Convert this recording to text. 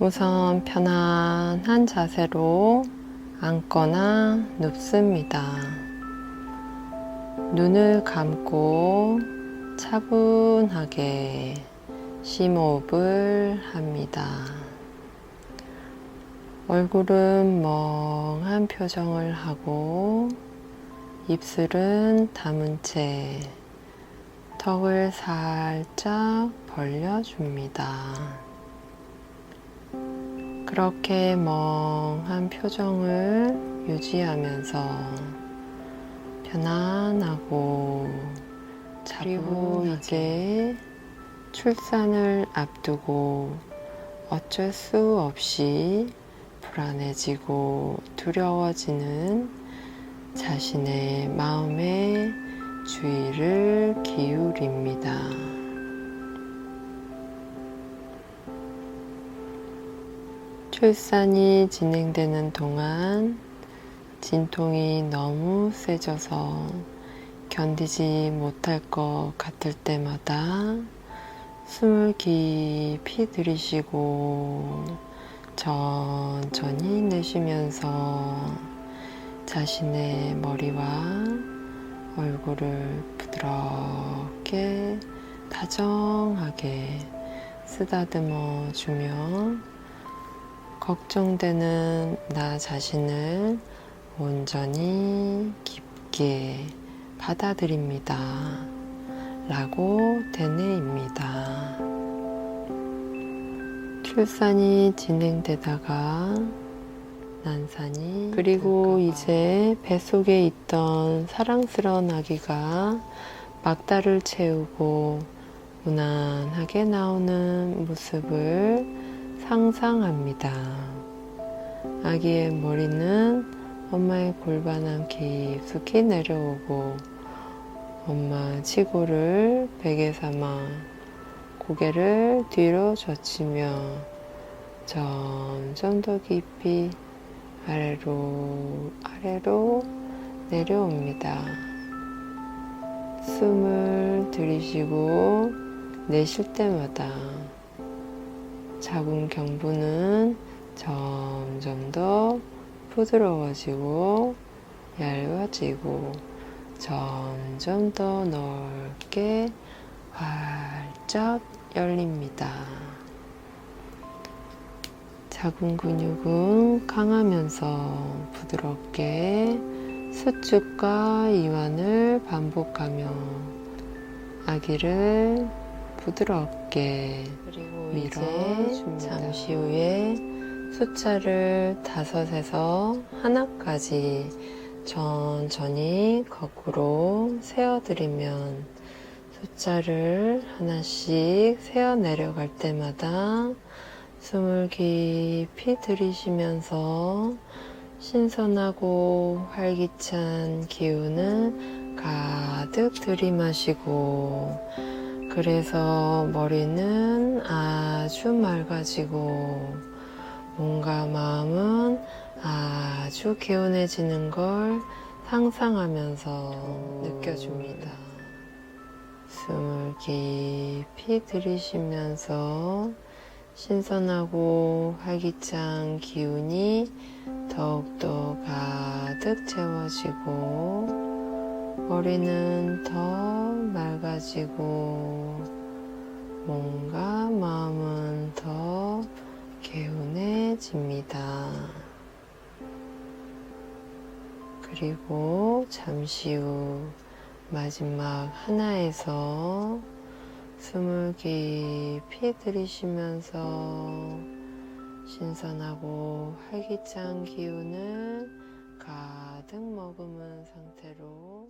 우선 편안한 자세로 앉거나 눕습니다. 눈을 감고 차분하게 심호흡을 합니다. 얼굴은 멍한 표정을 하고 입술은 담은 채 턱을 살짝 벌려줍니다. 그렇게 멍한 표정을 유지하면서 편안하고 그리고 이제 출산을 앞두고 어쩔 수 없이 불안해지고 두려워지는 자신의 마음에 주의를 기울입니다. 출산이 진행되는 동안 진통이 너무 세져서 견디지 못할 것 같을 때마다 숨을 깊이 들이쉬고 천천히 내쉬면서 자신의 머리와 얼굴을 부드럽게 다정하게 쓰다듬어 주며 걱정되는 나 자신을 온전히 깊게 받아들입니다. 라고 되뇌입니다. 출산이 진행되다가 난산이 그리고 이제 뱃속에 있던 사랑스러운 아기가 막달을 채우고 무난하게 나오는 모습을 상상합니다. 아기의 머리는 엄마의 골반안 깊숙이 내려오고 엄마 치고를 베개 삼아 고개를 뒤로 젖히며 점점 더 깊이 아래로 아래로 내려옵니다. 숨을 들이쉬고 내쉴 때마다 자궁 경부는 점점 더 부드러워지고 얇아지고 점점 더 넓게 활짝 열립니다. 자궁 근육은 강하면서 부드럽게 수축과 이완을 반복하며 아기를 부드럽게 그리고 밀어줍니다. 잠시 후에 숫자를 다섯에서 하나까지 천천히 거꾸로 세어드리면 숫자를 하나씩 세어 내려갈 때마다 숨을 깊이 들이쉬면서 신선하고 활기찬 기운을 가득 들이마시고 그래서 머리는 아주 맑아지고 몸과 마음은 아주 개운해지는 걸 상상하면서 느껴줍니다. 숨을 깊이 들이쉬면서 신선하고 활기찬 기운이 더욱더 가득 채워지고 머리는 더 맑아지고 뭔가 마음은 더 개운해집니다. 그리고 잠시 후 마지막 하나에서 숨을 깊이 들이쉬면서 신선하고 활기찬 기운을 가득 머금은 상태로